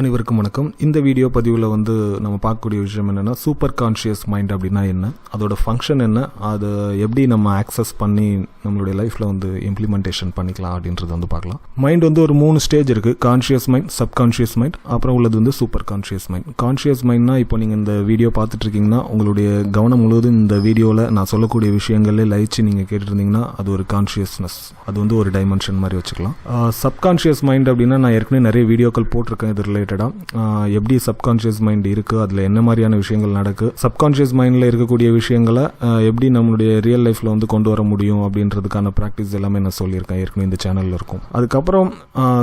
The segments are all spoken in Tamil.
அனைவருக்கும் வணக்கம். இந்த வீடியோ பதிவில் வந்து நம்ம பார்க்கக்கூடிய விஷயம் என்னென்னா சூப்பர் கான்ஷியஸ் மைண்ட் அப்படின்னா என்ன? அதோட ஃபங்க்ஷன் என்ன? அதை எப்படி நம்ம ஆக்சஸ் பண்ணி நம்மளுடைய லைஃப்பில் வந்து இம்ப்ளிமெண்டேஷன் பண்ணிக்கலாம் அப்படின்றத வந்து பார்க்கலாம். மைண்ட் வந்து ஒரு மூணு ஸ்டேஜ் இருக்குது கான்ஷியஸ் மைண்ட் சப்கான்ஷியஸ் மைண்ட் அப்புறம் உள்ளது வந்து சூப்பர் கான்ஷியஸ் மைண்ட் கான்ஷியஸ் மைண்ட்னா இப்போ நீங்கள் இந்த வீடியோ பார்த்துட்டு இருக்கீங்கன்னா உங்களுடைய கவனம் முழுவதும் இந்த வீடியோவில் நான் சொல்லக்கூடிய விஷயங்களே லயிச்சு நீங்கள் கேட்டுருந்தீங்கன்னா அது ஒரு கான்ஷியஸ்னஸ் அது வந்து ஒரு டைமென்ஷன் மாதிரி வச்சுக்கலாம். சப்கான்ஷியஸ் மைண்ட் அப்படின்னா நான் ஏற்கனவே நிறைய வீடியோக்கள் போட்டிருக்கேன். இது ரிலேட்டடாக எப்படி சப்கான்ஷியஸ் மைண்ட் இருக்குது அதில் என்ன மாதிரியான விஷயங்கள் நடக்கு? சப்கான்ஷியஸ் மைண்டில் இருக்கக்கூடிய விஷயங்களை எப்படி நம்மளுடைய ரியல் லைஃப்பில் வந்து கொண்டு வர முடியும் அப்படின்றதுக்கான ப்ராக்டிஸ் எல்லாமே நான் சொல்லியிருக்கேன். ஏற்கனவே இந்த சேனலில் இருக்கும். அதுக்கப்புறம்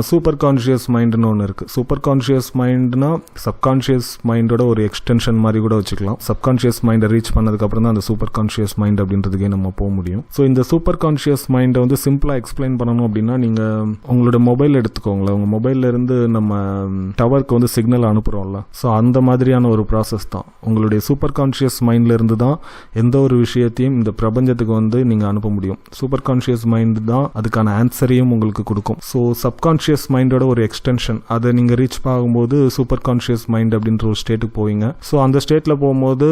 சூப்பர் கான்ஷியஸ் மைண்டுன்னு ஒன்று இருக்குது சூப்பர் கான்ஷியஸ் மைண்ட்னா சப்கான்ஷியஸ் மைண்டோட ஒரு எக்ஸ்டென்ஷன் மாதிரி கூட வச்சுக்கலாம். சப்கான்ஷியஸ் மைண்டை ரீச் பண்ணதுக்கப்புறம் தான் அந்த சூப்பர் கான்ஷியஸ் மைண்ட் அப்படின்றதுக்கே நம்ம போக முடியும். ஸோ இந்த சூப்பர் கான்ஷியஸ் மைண்டை வந்து சிம்பிளாக எக்ஸ்பிளைன் பண்ணணும் அப்படின்னா நீங்கள் உங்களோட மொபைல் எடுத்துக்கோங்களேன். உங்கள் மொபைல்ல இருந்து நம்ம டவருக்கு வந்து சிக்னல் அனுப்புகிறோம்ல ஸோ அந்த மாதிரியான ஒரு ப்ராசஸ் தான். உங்களுடைய சூப்பர் கான்ஷியஸ் மைண்ட்லேருந்து தான் எந்த ஒரு விஷயத்தையும் இந்த பிரபஞ்சத்துக்கு வந்து நீங்கள் அனுப்ப முடியும். சூப்பர் கான்ஷியஸ் மைண்டு தான் அதுக்கான ஆன்சரையும் உங்களுக்கு கொடுக்கும். ஸோ சப்கான்ஷியஸ் மைண்டோட ஒரு எக்ஸ்டென்ஷன் அதை நீங்கள் ரீச் ஆகும்போது சூப்பர் கான்ஷியஸ் மைண்ட் அப்படின்ற ஒரு ஸ்டேட்டுக்கு போவீங்க. ஸோ அந்த ஸ்டேட்டில் போகும்போது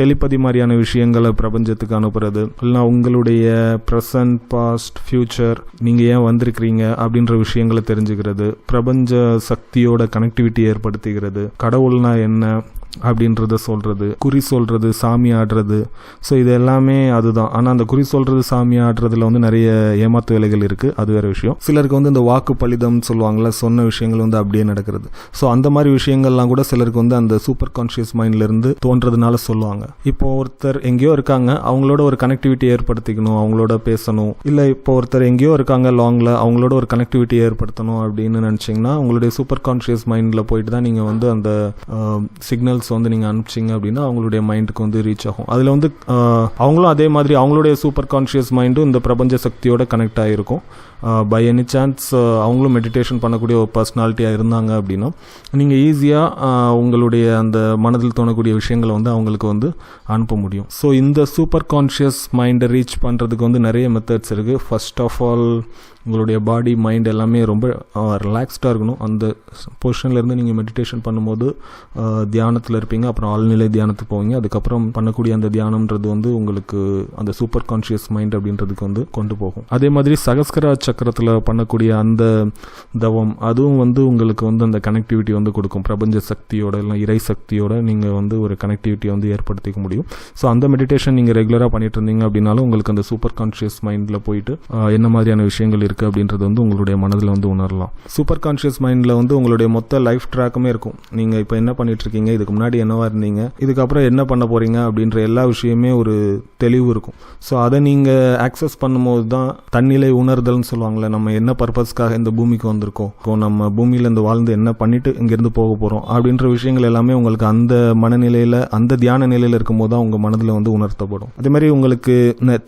டெலிபதி மாதிரியான விஷயங்களை பிரபஞ்சத்துக்கு அனுப்புறது இல்லைனா உங்களுடைய ப்ரெசன்ட் பாஸ்ட் ஃபியூச்சர் நீங்கள் ஏன் வந்திருக்கிறீங்க அப்படின்ற விஷயங்களை தெரிஞ்சுக்கிறது பிரபஞ்ச சக்தியோட கனெக்டிவிட்டி ஏற்படுத்துகிறது. கடவுள்னா என்ன? அப்படின்றத சொல்கிறது குறி சொல்கிறது சாமி ஆடுறது. ஸோ இது எல்லாமே அதுதான். ஆனால் அந்த குறி சொல்கிறது சாமி ஆடுறதுல வந்து நிறைய ஏமாத்து வேலைகள் இருக்குது அது வேற விஷயம். சிலருக்கு வந்து இந்த வாக்கு பலிதம் சொல்லுவாங்கல்ல சொன்ன விஷயங்கள் வந்து அப்படியே நடக்கிறது. ஸோ அந்த மாதிரி விஷயங்கள்லாம் கூட சிலருக்கு வந்து அந்த சூப்பர் கான்ஷியஸ் மைண்ட்லேருந்து தோன்றதுனால சொல்லுவாங்க. இப்போ ஒருத்தர் எங்கேயோ இருக்காங்க அவங்களோட ஒரு கனெக்டிவிட்டி ஏற்படுத்திக்கணும் அவங்களோட பேசணும். இல்லை இப்போ ஒருத்தர் எங்கேயோ இருக்காங்க லாங்கில் அவங்களோட ஒரு கனெக்டிவிட்டி ஏற்படுத்தணும் அப்படின்னு நினச்சிங்கன்னா உங்களுடைய சூப்பர் கான்ஷியஸ் மைண்டில் போயிட்டு தான் நீங்கள் வந்து அந்த சிக்னல் சிக்னல்ஸ் வந்து நீங்கள் அனுப்பிச்சிங்க அப்படின்னா அவங்களுடைய மைண்டுக்கு வந்து ரீச் ஆகும். அதில் வந்து அவங்களும் அதே மாதிரி அவங்களுடைய சூப்பர் கான்ஷியஸ் மைண்டும் இந்த பிரபஞ்ச சக்தியோட கனெக்ட் ஆகிருக்கும் பை எனி சான்ஸ் அவங்களும் மெடிடேஷன் பண்ணக்கூடிய ஒரு பர்சனாலிட்டியாக இருந்தாங்க அப்படின்னா நீங்கள் ஈஸியாக உங்களுடைய அந்த மனதில் தோணக்கூடிய விஷயங்களை வந்து அவங்களுக்கு வந்து அனுப்ப முடியும். ஸோ இந்த சூப்பர் கான்ஷியஸ் மைண்டை ரீச் பண்ணுறதுக்கு வந்து நிறைய மெத்தட்ஸ் இருக்குது ஃபர்ஸ்ட் ஆஃப் ஆல் உங்களுடைய பாடி மைண்ட் எல்லாமே ரொம்ப ரிலாக்ஸ்டாக இருக்கணும். அந்த பொசிஷன்லேருந்து நீங்கள் மெடிடேஷன் பண்ணும்போது தியானத்தில் இருப்பீங்க அப்புறம் ஆழ்நிலை தியானத்துக்கு போவீங்க. அதுக்கப்புறம் பண்ணக்கூடிய அந்த தியானம்ன்றது வந்து உங்களுக்கு அந்த சூப்பர் கான்ஷியஸ் மைண்ட் அப்படின்றதுக்கு வந்து கொண்டு போகும். அதே மாதிரி சகஸ்கரா சக்கரத்தில் பண்ணக்கூடிய அந்த தவம் அதுவும் வந்து உங்களுக்கு வந்து அந்த கனெக்டிவிட்டி வந்து கொடுக்கும். பிரபஞ்ச சக்தியோட இல்லை இறை சக்தியோட நீங்கள் வந்து ஒரு கனெக்டிவிட்டியை வந்து ஏற்படுத்திக்க முடியும். ஸோ அந்த மெடிடேஷன் நீங்கள் ரெகுலராக பண்ணிட்டு இருந்தீங்க அப்படின்னாலும் உங்களுக்கு அந்த சூப்பர் கான்ஷியஸ் மைண்டில் போயிட்டு என்ன மாதிரியான விஷயங்கள் இருக்குது அப்படின்றது வந்து உங்களுடைய மனதில் வந்து உணரலாம். சூப்பர் கான்ஷியஸ் மைண்டில் வந்து உங்களுடைய மொத்த லைஃப் ட்ராக்குமே இருக்கும். நீங்கள் இப்போ என்ன பண்ணிட்டு இருக்கீங்க இதுக்கு முன்னாடி என்னவா இருந்தீங்க? இதுக்கப்புறம் என்ன பண்ண போறீங்க? அப்படின்ற எல்லா விஷயமே ஒரு தெளிவு இருக்கும். ஸோ அதை நீங்கள் ஆக்சஸ் பண்ணும்போது தான் தன்னிலை உணர்தல்னு சொல்லுவாங்களே நம்ம என்ன பர்பஸ்க்காக இந்த பூமிக்கு வந்திருக்கோம்? இப்போ நம்ம பூமியில இருந்து வாழ்ந்து என்ன பண்ணிட்டு இங்கேருந்து போக போகிறோம் அப்படின்ற விஷயங்கள் எல்லாமே உங்களுக்கு அந்த மனநிலையில் அந்த தியான நிலையில் இருக்கும்போது தான் உங்கள் மனதில் வந்து உணர்த்தப்படும். அதே மாதிரி உங்களுக்கு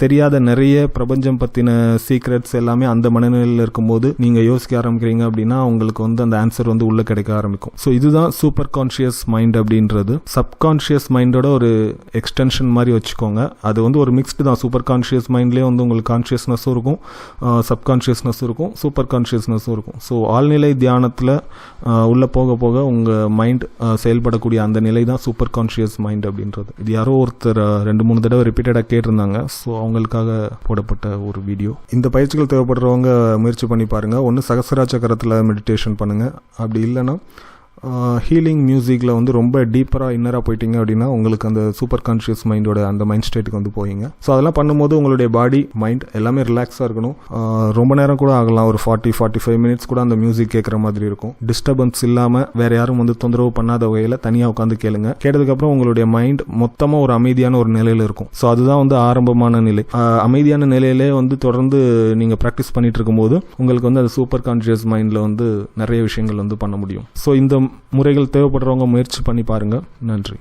தெரியாத நிறைய பிரபஞ்சம் பற்றின சீக்ரெட்ஸ் எல்லாமே அந்த மனநிலையில் இருக்கும்போது நீங்கள் யோசிக்க ஆரம்பிக்கிறீங்க அப்படின்னா உங்களுக்கு வந்து அந்த ஆன்சர் வந்து உள்ளே கிடைக்க ஆரம்பிக்கும். ஸோ இதுதான் சூப்பர் கான்ஷியஸ் மைண்ட் அப்படின்னு அப்படின்றது சப்கான்ஷியஸ் மைண்டோட ஒரு எக்ஸ்டென்ஷன் மாதிரி வச்சுக்கோங்க. அது வந்து ஒரு மிக்ஸ்டு தான். சூப்பர் கான்ஷியஸ் மைண்ட்லேயே வந்து உங்களுக்கு கான்ஷியஸ்னஸும் இருக்கும். சப்கான்ஷியஸ்னஸும் இருக்கும். சூப்பர் கான்ஷியஸ்னஸும் இருக்கும். ஸோ ஆழ்நிலை தியானத்தில் உள்ளே போக போக உங்கள் மைண்ட் செயல்படக்கூடிய அந்த நிலை தான் சூப்பர் கான்ஷியஸ் மைண்ட் அப்படின்றது. இது யாரோ ஒருத்தர் ரெண்டு மூணு தடவை ரிப்பீட்டடாக கேட்டிருந்தாங்க. ஸோ அவங்களுக்காக போடப்பட்ட ஒரு வீடியோ இந்த பயிற்சிகள் தேவைப்படுறவங்க முயற்சி பண்ணி பாருங்கள் ஒன்று சகசரா சக்கரத்தில் மெடிடேஷன் பண்ணுங்கள் அப்படி இல்லைன்னா ஹீலிங் மியூசிக்கில் வந்து ரொம்ப டீப்பராக இன்னராக போயிட்டீங்க அப்படின்னா உங்களுக்கு அந்த சூப்பர் கான்ஷியஸ் மைண்டோட அந்த மைண்ட் ஸ்டேட்டுக்கு வந்து போவீங்க. ஸோ அதெல்லாம் பண்ணும்போது உங்களுடைய பாடி மைண்ட் எல்லாமே ரிலாக்ஸாக இருக்கணும். ரொம்ப நேரம் கூட ஆகலாம். ஒரு ஃபார்ட்டி ஃபார்ட்டி ஃபைவ் மினிட்ஸ் கூட அந்த மியூசிக் கேட்குற மாதிரி இருக்கும். டிஸ்டர்பன்ஸ் இல்லாமல் வேறு யாரும் வந்து தொந்தரவு பண்ணாத வகையில் தனியாக உட்காந்து கேளுங்க. கேட்டதுக்கப்புறம் உங்களுடைய மைண்ட் மொத்தமாக ஒரு அமைதியான ஒரு நிலையில் இருக்கும். ஸோ அதுதான் வந்து ஆரம்பமான நிலை. அமைதியான நிலையிலே வந்து தொடர்ந்து நீங்கள் ப்ராக்டிஸ் பண்ணிட்டு இருக்கும்போது உங்களுக்கு வந்து அது சூப்பர் கான்ஷியஸ் மைண்டில் வந்து நிறைய விஷயங்கள் வந்து பண்ண முடியும். ஸோ இந்த முறைகள் தேவைப்படுறவங்க முயற்சி பண்ணி பாருங்க. நன்றி.